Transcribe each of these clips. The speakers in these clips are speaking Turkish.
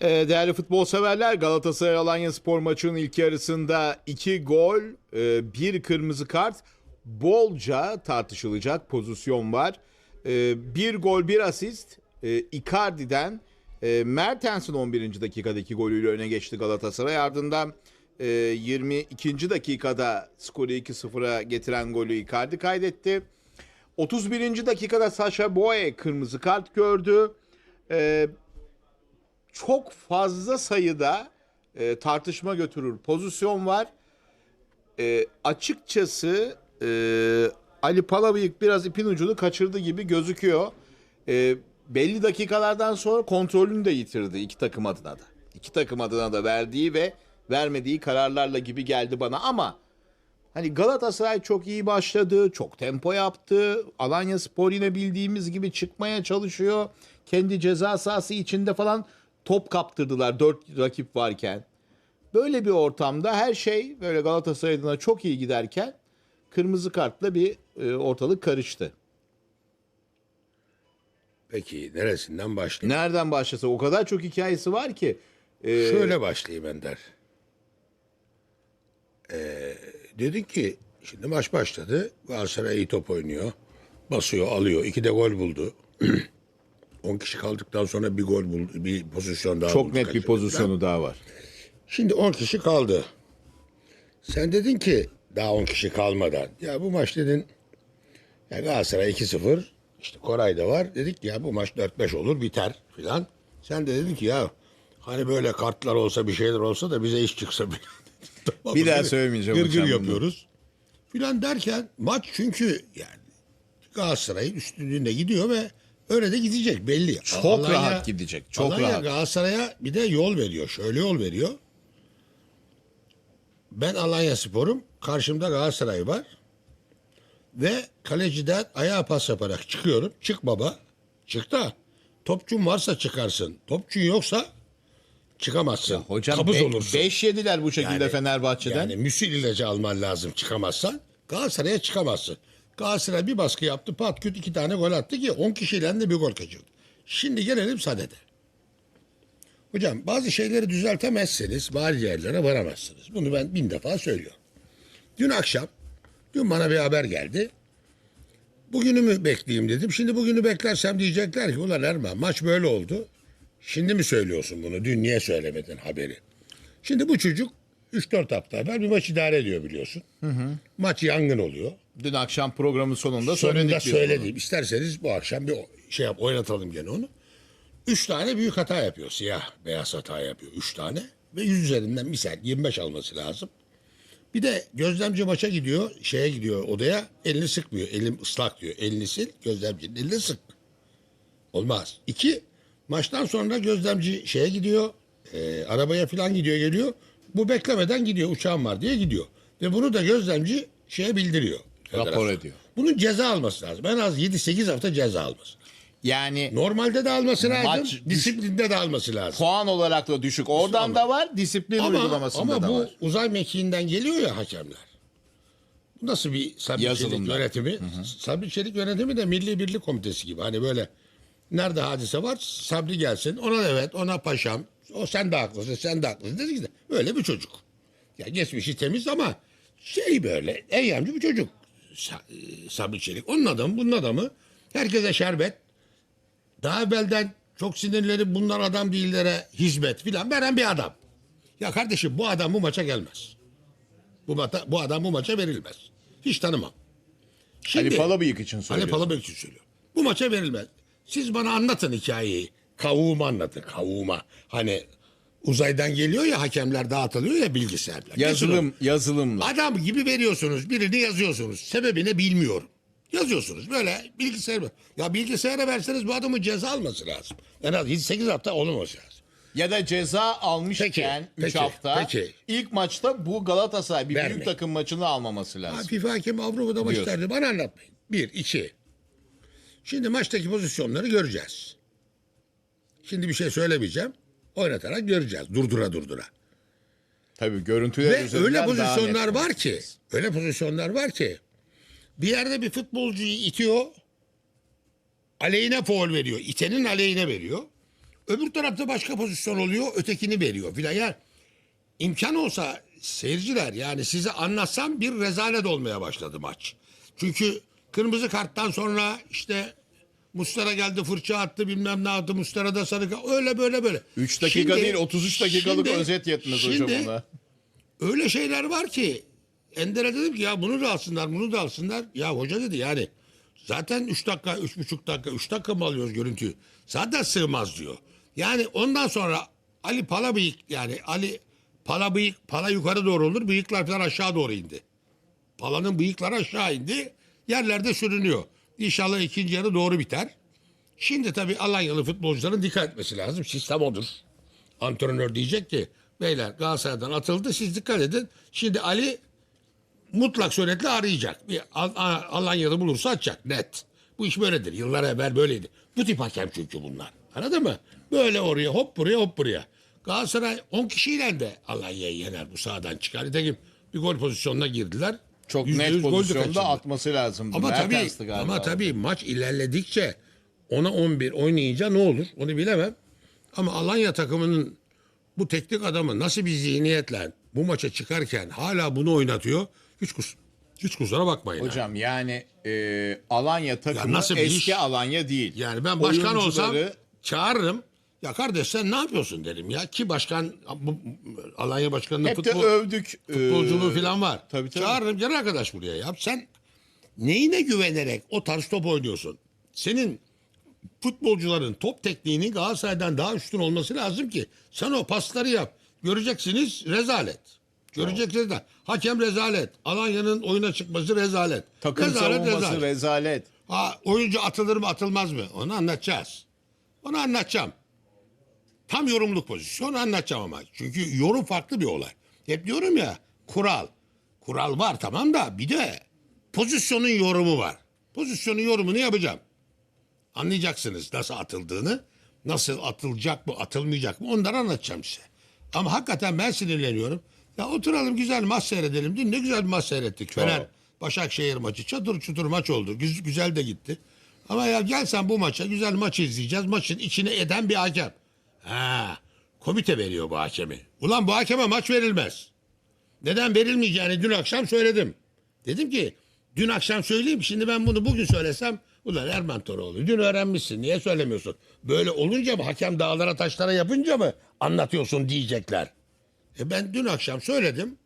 Ee, değerli futbol severler Galatasaray Alanya Spor maçının ilk yarısında 2 gol, e, bir kırmızı kart, bolca tartışılacak pozisyon var. E, bir gol, bir asist e, Icardi'den e, Mertens'in 11. dakikadaki golüyle öne geçti Galatasaray. Ardından e, 22. dakikada skoru 2-0'a getiren golü Icardi kaydetti. 31. dakikada Sasha Boye kırmızı kart gördü. Çok fazla sayıda e, tartışma götürür pozisyon var. E, açıkçası e, Ali Palabıyık biraz ipin ucunu kaçırdı gibi gözüküyor. E, belli dakikalardan sonra kontrolünü de yitirdi iki takım adına da. İki takım adına da verdiği ve vermediği kararlarla gibi geldi bana ama Hani Galatasaray çok iyi başladı, çok tempo yaptı. Alanya Spor yine bildiğimiz gibi çıkmaya çalışıyor. Kendi ceza sahası içinde falan top kaptırdılar dört rakip varken. Böyle bir ortamda her şey böyle Galatasaray adına çok iyi giderken kırmızı kartla bir e, ortalık karıştı. Peki neresinden başlayayım? Nereden başlasa o kadar çok hikayesi var ki. e, Şöyle başlayayım Ender. Ee, dedin ki şimdi maç başladı. Galatasaray iyi top oynuyor. Basıyor, alıyor. İki de gol buldu. 10 kişi kaldıktan sonra bir gol buldu. Bir pozisyon daha çok buldu net bir kaçırdı. pozisyonu daha var. Şimdi 10 kişi kaldı. Sen dedin ki daha 10 kişi kalmadan. Ya bu maç dedin ya Galatasaray 2-0 işte Koray da var. Dedik ya bu maç 4-5 olur biter filan. Sen de dedin ki ya hani böyle kartlar olsa bir şeyler olsa da bize iş çıksa. tamam, Bir daha böyle söylemeyeceğim Gırgır hocam bunu. yapıyoruz. Filan derken maç çünkü yani Galatasaray'ın üstünlüğüne gidiyor ve öyle de gidecek belli. Çok rahat gidecek, çok Alanya rahat. Galatasaray'a bir de yol veriyor. Şöyle yol veriyor. Ben Alanya Spor'um. Karşımda Galatasaray var. Ve kaleciden ayağa pas yaparak çıkıyorum. Çık baba. Çık da. Topçun varsa çıkarsın. Topçun yoksa çıkamazsın. Hocam Kabız be- olursun. beş yediler bu şekilde Yani- Fenerbahçe'den. Yani müsil ilacı alman lazım çıkamazsan. Galatasaray'a çıkamazsın. Galatasaray bir baskı yaptı. Pat küt iki tane gol attı ki 10 kişiyle de bir gol kaçırdı. Şimdi gelelim sadede. Hocam bazı şeyleri düzeltemezseniz bazı yerlere varamazsınız. Bunu ben bin defa söylüyorum. Dün akşam, dün bana bir haber geldi. Bugünü mü bekleyeyim dedim. Şimdi bugünü beklersem diyecekler ki ulan Erman maç böyle oldu. Şimdi mi söylüyorsun bunu? Dün niye söylemedin haberi? Şimdi bu çocuk 3-4 hafta evvel bir maç idare ediyor biliyorsun. Maç yangın oluyor. Dün akşam programın sonunda, Sonunda söyledik biz bunu. söyledim. İsterseniz bu akşam bir şey yap, oynatalım gene onu. Üç tane büyük hata yapıyor. Siyah, beyaz hata yapıyor. Üç tane. Ve yüz üzerinden misal 25 alması lazım. Bir de gözlemci maça gidiyor, şeye gidiyor odaya, elini sıkmıyor. Elim ıslak diyor. Elini sil, gözlemcinin elini sık. Olmaz. İki, maçtan sonra gözlemci şeye gidiyor, e, arabaya falan gidiyor geliyor. Bu beklemeden gidiyor, uçağım var diye gidiyor. Ve bunu da gözlemci şeye bildiriyor. Rapor ediyor. Bunun ceza alması lazım. En az 7-8 hafta ceza alması. Yani Normalde de alması lazım, Maç düş- disiplinde de alması lazım. puan olarak da düşük. Oradan da var, disiplin Ama, uygulamasında ama da bu var. uzay mekiğinden geliyor ya hakemler. Bu nasıl bir sabri çelik Yazılımda. yönetimi? Sabri çelik yönetimi de Milli Birlik Komitesi gibi. Hani böyle nerede hadise var sabri gelsin. Ona evet ona paşam. O sen de haklısın sen de haklısın. Dedi ki de öyle bir çocuk. Ya geçmişi temiz ama şey böyle eyyamcı bir çocuk. E, Sabri Çelik. Onun adamı bunun adamı. Herkese şerbet. Daha evvelden çok sinirleri bunlar adam değillere hizmet filan veren bir adam. Ya kardeşim bu adam bu maça gelmez. Bu, mata, bu adam bu maça verilmez. Hiç tanımam. Şimdi, Ali Palabıyık için Ali söylüyorum. Palabıyık için söylüyor. Bu maça verilmez. Siz bana anlatın hikayeyi. Kavuma anlatın kavuma. Hani uzaydan geliyor ya hakemler dağıtılıyor ya bilgisayarla. Geçin Yazılım, onu. yazılımla. Adam gibi veriyorsunuz birini yazıyorsunuz. Sebebini bilmiyorum. Yazıyorsunuz böyle bilgisayar. Ya bilgisayara verseniz bu adamın ceza alması lazım. En az 7-8 hafta olmaması lazım. Ya da ceza almışken Peki, 3 peki, hafta peki. ilk maçta bu Galatasaray bir Verme. büyük takım maçını almaması Ha, lazım. FIFA hakemi Avrupa'da maç Diyorsun. derdi. Bana anlatmayın. Bir, iki. Şimdi maçtaki pozisyonları göreceğiz. Şimdi bir şey söylemeyeceğim. Oynatarak göreceğiz. Durdura durdura. Tabii görüntüler Ve öyle pozisyonlar var ki, öyle pozisyonlar var ki bir yerde bir futbolcuyu itiyor, aleyhine foul veriyor. İtenin aleyhine veriyor. Öbür tarafta başka pozisyon oluyor, ötekini veriyor filan. Yani imkan olsa seyirciler yani size anlatsam bir rezalet olmaya başladı maç. Çünkü kırmızı karttan sonra işte Mustara geldi fırça attı bilmem ne yaptı Mustara da sarı öyle böyle böyle. 3 dakika Şimdi- değil 33 dakikalık şimdi- özet yetmez hocam şimdi ona. öyle şeyler var ki Ender'e dedim ki ya bunu da alsınlar bunu da alsınlar. Ya hoca dedi yani zaten 3 dakika 3,5 dakika 3 dakika mı alıyoruz görüntüyü? Zaten sığmaz diyor. Yani ondan sonra Ali Palabıyık yani Ali Palabıyık pala yukarı doğru olur bıyıklar falan aşağı doğru indi. Palanın bıyıkları aşağı indi. Yerlerde sürünüyor. İnşallah ikinci yarı doğru biter. Şimdi tabii Alanya'lı futbolcuların dikkat etmesi lazım. Sistem odur. Antrenör diyecek ki beyler Galatasaray'dan atıldı siz dikkat edin. Şimdi Ali mutlak suretle arayacak. Bir Al- Al- Alanya'da bulursa atacak net. Bu iş böyledir. Yıllar evvel böyleydi. Bu tip hakem çünkü bunlar. Anladın mı? Böyle oraya hop buraya hop buraya. Galatasaray 10 kişiyle de Alanya'yı yener bu sahadan çıkar. Nitekim bir gol pozisyonuna girdiler. Çok Yüzde net yüz gol de pozisyonda atması lazım. Ama tabii, ama tabii maç ilerledikçe ona 11 oynayınca ne olur onu bilemem. Ama Alanya takımının bu teknik adamı nasıl bir zihniyetle bu maça çıkarken hala bunu oynatıyor. Hiç, kus hiç kusura bakmayın. ha. Hocam yani e, Alanya takımı nasıl bir eski iş? Alanya değil. Yani ben başkan olsam Oyuncuları- çağırırım. Ya kardeş sen ne yapıyorsun derim ya. Ki başkan bu, Alanya başkanının hep futbol, de övdük. e, futbolculuğu falan var. tabii, tabii. Çağırırım gel arkadaş buraya ya. Sen neyine güvenerek o tarz top oynuyorsun? Senin futbolcuların top tekniğinin Galatasaray'dan daha üstün olması lazım ki sen o pasları yap. Göreceksiniz rezalet. Göreceksiniz de hakem rezalet. Alanya'nın oyuna çıkması rezalet. Takım rezalet, savunması rezalet. rezalet. Ha, oyuncu atılır mı atılmaz mı? Onu anlatacağız. Onu anlatacağım. Tam yorumluk pozisyon anlatacağım ama. Çünkü yorum farklı bir olay. Hep diyorum ya kural. Kural var tamam da bir de pozisyonun yorumu var. Pozisyonun yorumunu yapacağım. Anlayacaksınız nasıl atıldığını. Nasıl atılacak mı atılmayacak mı onları anlatacağım size. Ama hakikaten ben sinirleniyorum. Ya oturalım güzel maç seyredelim. Dün ne güzel bir maç seyrettik. Fener Başakşehir maçı çatır çutur maç oldu. Güz- güzel de gitti. Ama ya gel sen bu maça güzel maç izleyeceğiz. Maçın içine eden bir hakem. Ha, komite veriyor bu hakemi. Ulan bu hakeme maç verilmez. Neden verilmeyeceğini dün akşam söyledim. Dedim ki dün akşam söyleyeyim şimdi ben bunu bugün söylesem ulan Erman Toroğlu dün öğrenmişsin niye söylemiyorsun? Böyle olunca mı hakem dağlara taşlara yapınca mı anlatıyorsun diyecekler. E ben dün akşam söyledim.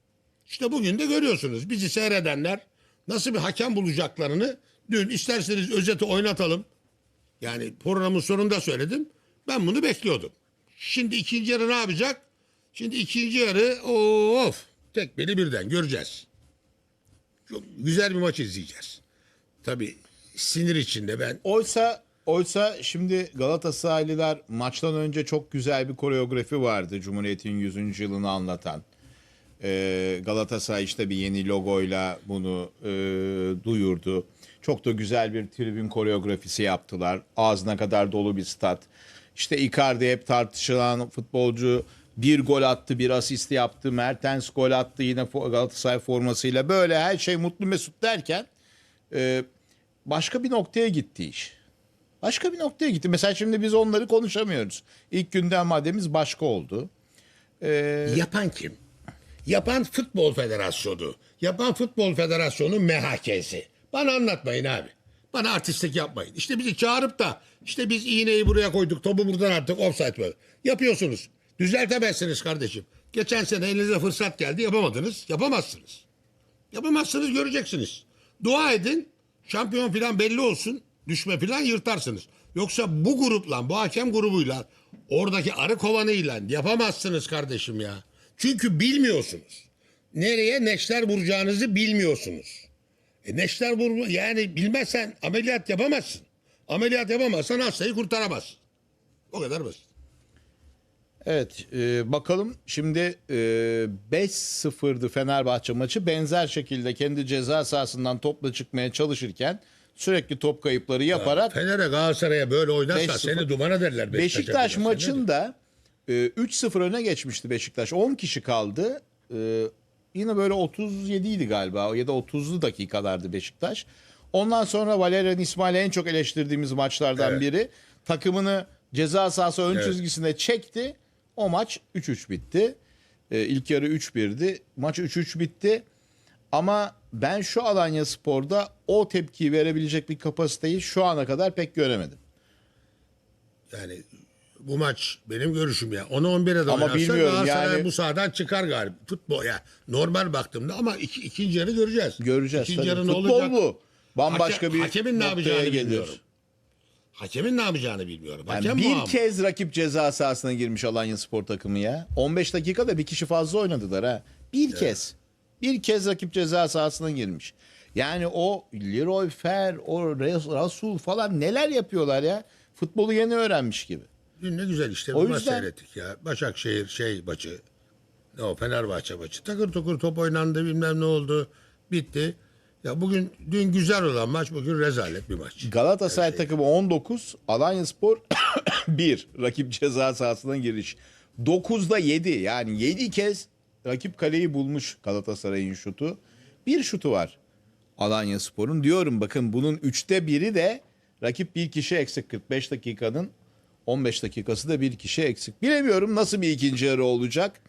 İşte bugün de görüyorsunuz bizi seyredenler nasıl bir hakem bulacaklarını dün isterseniz özeti oynatalım. Yani programın sonunda söyledim. Ben bunu bekliyordum. Şimdi ikinci yarı ne yapacak? Şimdi ikinci yarı of tek beli birden göreceğiz. Çok güzel bir maç izleyeceğiz. Tabii sinir içinde ben Oysa oysa şimdi Galatasaraylılar maçtan önce çok güzel bir koreografi vardı Cumhuriyet'in 100. yılını anlatan. Ee, Galatasaray işte bir yeni logoyla bunu e, duyurdu. Çok da güzel bir tribün koreografisi yaptılar. Ağzına kadar dolu bir stat. İşte Icardi hep tartışılan futbolcu bir gol attı, bir asist yaptı. Mertens gol attı yine Galatasaray formasıyla. Böyle her şey mutlu mesut derken e, başka bir noktaya gitti iş. Başka bir noktaya gitti. Mesela şimdi biz onları konuşamıyoruz. İlk günden maddemiz başka oldu. Yapan kim? Yapan Futbol Federasyonu. Yapan Futbol Federasyonu MHK'si. Bana anlatmayın abi. Bana artistlik yapmayın. İşte bizi çağırıp da işte biz iğneyi buraya koyduk, topu buradan attık, offside böyle. Yapıyorsunuz. Düzeltemezsiniz kardeşim. Geçen sene elinize fırsat geldi, yapamadınız. Yapamazsınız. Yapamazsınız göreceksiniz. Dua edin şampiyon falan belli olsun. Düşme falan yırtarsınız. Yoksa bu grupla bu hakem grubuyla oradaki arı kovanıyla yapamazsınız kardeşim ya. Çünkü bilmiyorsunuz. Nereye neşter vuracağınızı bilmiyorsunuz. E neşter vurma yani bilmezsen ameliyat yapamazsın. Ameliyat yapamazsan hastayı kurtaramazsın. O kadar basit. Evet e, bakalım şimdi e, 5-0'dı Fenerbahçe maçı. Benzer şekilde kendi ceza sahasından topla çıkmaya çalışırken sürekli top kayıpları yaparak Fener'e Galatasaray'a böyle oynarsa 5-0. seni duman ederler. Beşiktaş yapacaklar. maçında e, 3-0 öne geçmişti Beşiktaş. 10 kişi kaldı. E, yine böyle 37 idi galiba ya da 30'lu dakikalardı Beşiktaş. Ondan sonra Valerian İsmail'i en çok eleştirdiğimiz maçlardan Evet. biri takımını Ceza sahası ön Evet. çizgisine çekti. O maç 3-3 bitti. Ee, ilk yarı 3-1'di. Maç 3-3 bitti. Ama ben şu Alanya Spor'da o tepkiyi verebilecek bir kapasiteyi şu ana kadar pek göremedim. Yani bu maç benim görüşüm ya. 10'a 11'e de Ama oynarsa bilmiyorum Galatasaray yani- bu sahadan çıkar galiba. Futbol ya. Normal baktığımda ama iki, ikinci yarı göreceğiz. Göreceğiz. İkinci yarı ne Futbol olacak? bu. Bambaşka Hakem- bir hakemin ne yapacağını gelir. bilmiyorum. Hakemin ne yapacağını bilmiyorum. Yani Hakem bir muam. kez rakip ceza sahasına girmiş Alanya Spor takımı ya. 15 dakikada bir kişi fazla oynadılar ha. Bir kez. Bir kez rakip ceza sahasına girmiş. Yani o Leroy Fer, o Rasul falan neler yapıyorlar ya. Futbolu yeni öğrenmiş gibi. Dün ne güzel işte O yüzden- seyrettik ya. Başakşehir şey maçı. Ne o Fenerbahçe maçı. Takır tukur top oynandı bilmem ne oldu. Bitti. Ya bugün dün güzel olan maç bugün rezalet bir maç. Galatasaray takımı 19, Alanya Spor 1 rakip ceza sahasına giriş. 9'da 7 yani 7 kez rakip kaleyi bulmuş Galatasaray'ın şutu. Bir şutu var Alanya Spor'un. Diyorum bakın bunun 3'te biri de rakip bir kişi eksik 45 dakikanın 15 dakikası da bir kişi eksik. Bilemiyorum nasıl bir ikinci yarı olacak.